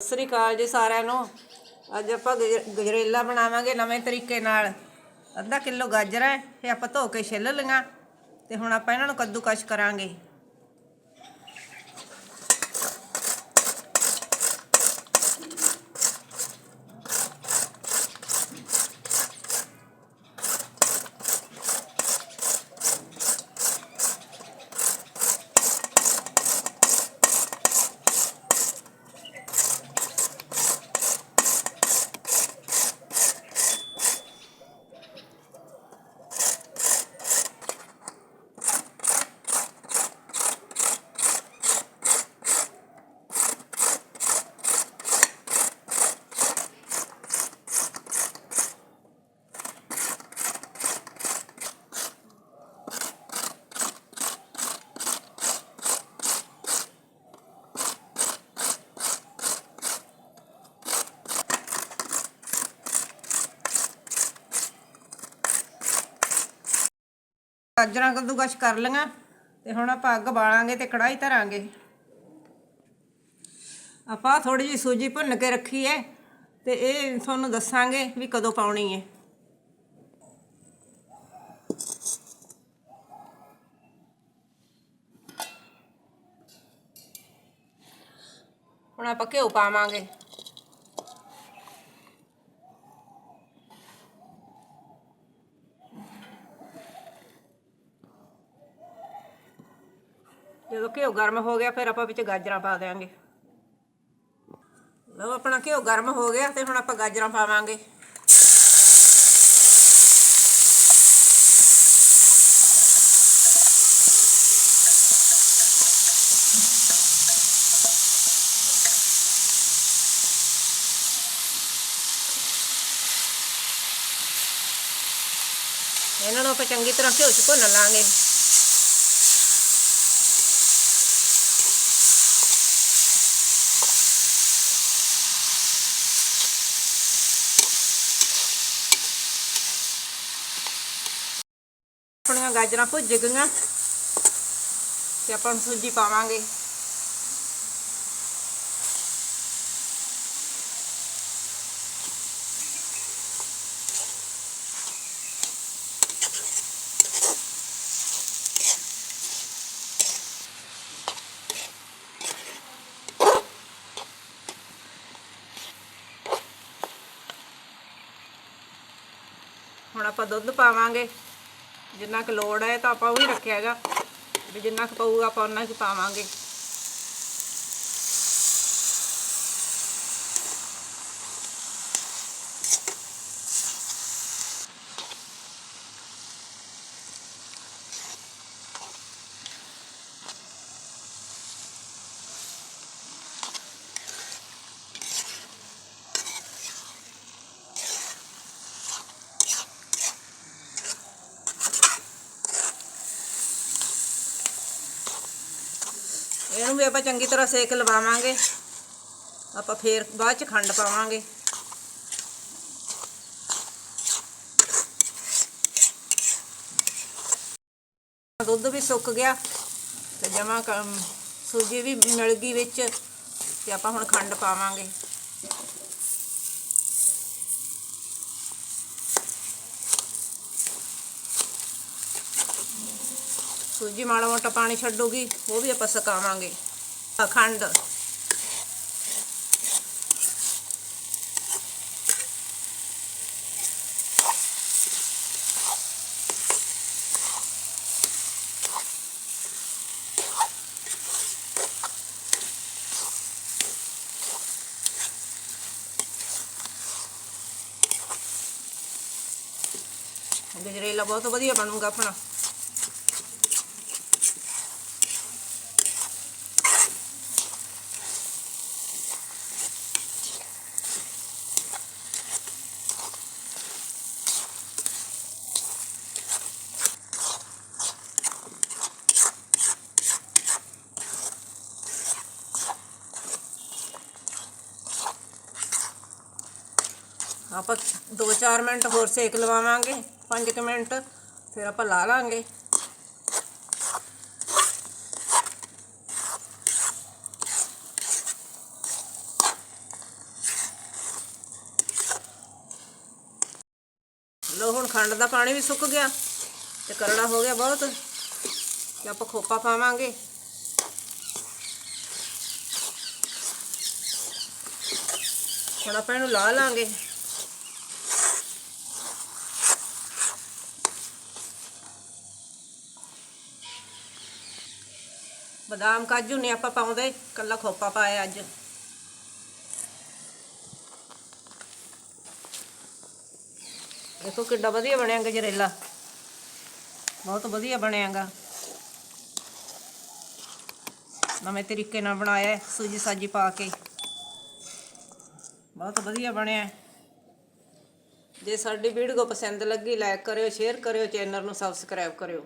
ਸਤਿ ਸ੍ਰੀ ਅਕਾਲ ਜੀ ਸਾਰਿਆਂ ਨੂੰ। ਅੱਜ ਆਪਾਂ ਗਜ- ਗਜਰੇਲਾ ਬਣਾਵਾਂਗੇ ਨਵੇਂ ਤਰੀਕੇ ਨਾਲ। ਅੱਧਾ ਕਿਲੋ ਗਾਜਰਾਂ ਹੈ, ਇਹ ਆਪਾਂ ਧੋ ਕੇ ਛਿੱਲ ਲਈਆਂ ਤੇ ਹੁਣ ਆਪਾਂ ਇਹਨਾਂ ਨੂੰ ਕੱਦੂਕਸ਼ ਕਰਾਂਗੇ। ਗਾਜਰਾਂ ਕੱਦੂਕਸ਼ ਕਰ ਲਈਆਂ ਤੇ ਹੁਣ ਆਪਾਂ ਅੱਗ ਬਾਲਾਂਗੇ ਤੇ ਕੜਾਈ ਧਰਾਂਗੇ। ਆਪਾਂ ਥੋੜੀ ਜਿਹੀ ਸੂਜੀ ਭੁੰਨ ਕੇ ਰੱਖੀ ਹੈ ਤੇ ਇਹ ਤੁਹਾਨੂੰ ਦੱਸਾਂਗੇ ਵੀ ਕਦੋਂ ਪਾਉਣੀ ਹੈ। ਹੁਣ ਆਪਾਂ ਘਿਓ ਪਾਵਾਂਗੇ। ਜਦੋਂ ਘਿਓ ਗਰਮ ਹੋ ਗਿਆ, ਫਿਰ ਆਪਾਂ ਵਿੱਚ ਗਾਜਰਾਂ ਪਾ ਦੇਵਾਂਗੇ ਲਓ ਆਪਣਾ ਘਿਓ ਗਰਮ ਹੋ ਗਿਆ ਤੇ ਹੁਣ ਆਪਾਂ ਗਾਜਰਾਂ ਪਾਵਾਂਗੇ। ਇਹਨਾਂ ਨੂੰ ਆਪਾਂ ਚੰਗੀ ਤਰ੍ਹਾਂ ਘਿਓ 'ਚ ਭੁੰਨ ਲਾਂਗੇ। ਆਪਣੀਆਂ ਗਾਜਰਾਂ ਭੁੱਜ ਗਈਆਂ ਤੇ ਆਪਾਂ ਹੁਣ ਸੂਜੀ ਪਾਵਾਂਗੇ ਹੁਣ ਆਪਾਂ ਦੁੱਧ ਪਾਵਾਂਗੇ ਜਿੰਨਾ ਕੁ ਲੋੜ ਹੈ ਤਾਂ ਆਪਾਂ ਉਹ ਹੀ ਰੱਖਿਆ ਹੈਗਾ ਵੀ ਜਿੰਨਾ ਕੁ ਪਊਗਾ ਆਪਾਂ ਉਹਨਾਂ ਕੁ ਪਾਵਾਂਗੇ। ਇਹਨੂੰ ਵੀ ਆਪਾਂ ਚੰਗੀ ਤਰ੍ਹਾਂ ਸੇਕ ਲਵਾਵਾਂਗੇ। ਆਪਾਂ ਫੇਰ ਬਾਅਦ ਚ ਖੰਡ ਪਾਵਾਂਗੇ। ਦੁੱਧ ਵੀ ਸੁੱਕ ਗਿਆ ਤੇ ਜਮਾ ਸੂਜੀ ਵੀ ਮਿਲ ਗਈ ਵਿੱਚ ਤੇ ਆਪਾਂ ਹੁਣ ਖੰਡ ਪਾਵਾਂਗੇ। ਸੂਜੀ ਮਾੜਾ ਮੋਟਾ ਪਾਣੀ ਛੱਡੂਗੀ, ਉਹ ਵੀ ਆਪਾਂ ਸੁਕਾਵਾਂਗੇ। ਅਖੰਡ। ਗਜਰੇਲਾ ਬਹੁਤ ਵਧੀਆ ਬਣੂਗਾ ਆਪਣਾ। ਆਪਾਂ 2-4 ਮਿੰਟ ਹੋਰ ਸੇਕ ਲਵਾਵਾਂਗੇ, ਪੰਜ 5 ਮਿੰਟ, ਫਿਰ ਆਪਾਂ ਲਾ ਲਾਂਗੇ। ਲੋ ਹੁਣ ਖੰਡ ਦਾ ਪਾਣੀ ਵੀ ਸੁੱਕ ਗਿਆ ਤੇ ਕਰੜਾ ਹੋ ਗਿਆ ਬਹੁਤ ਤੇ ਆਪਾਂ ਖੋਪਾ ਪਾਵਾਂਗੇ। ਹੁਣ ਆਪਾਂ ਇਹਨੂੰ ਲਾ ਲਾਂਗੇ। ਬਦਾਮ ਕਾਜੂ ਨੇ ਆਪਾਂ ਪਾਉਂਦੇ, ਕੱਲਾ ਖੋਪਾ ਪਾਇਆ ਅੱਜ। ਦੇਖੋ ਕਿੱਡਾ ਵਧੀਆ ਬਣਿਆ ਗਜਰੇਲਾ ਬਹੁਤ ਵਧੀਆ ਬਣਿਆਗਾ। ਨਵੇਂ ਤਰੀਕੇ ਨਾਲ ਬਣਾਇਆ ਸੂਜੀ ਸਾਜੀ ਪਾ ਕੇ। ਬਹੁਤ ਵਧੀਆ ਬਣਿਆ ਜੇ ਸਾਡੀ ਵੀਡੀਓ ਪਸੰਦ ਲੱਗੀ ਲਾਈਕ ਕਰਿਓ ਸ਼ੇਅਰ ਕਰਿਓ ਚੈਨਲ ਨੂੰ ਸਬਸਕ੍ਰਾਈਬ ਕਰਿਓ।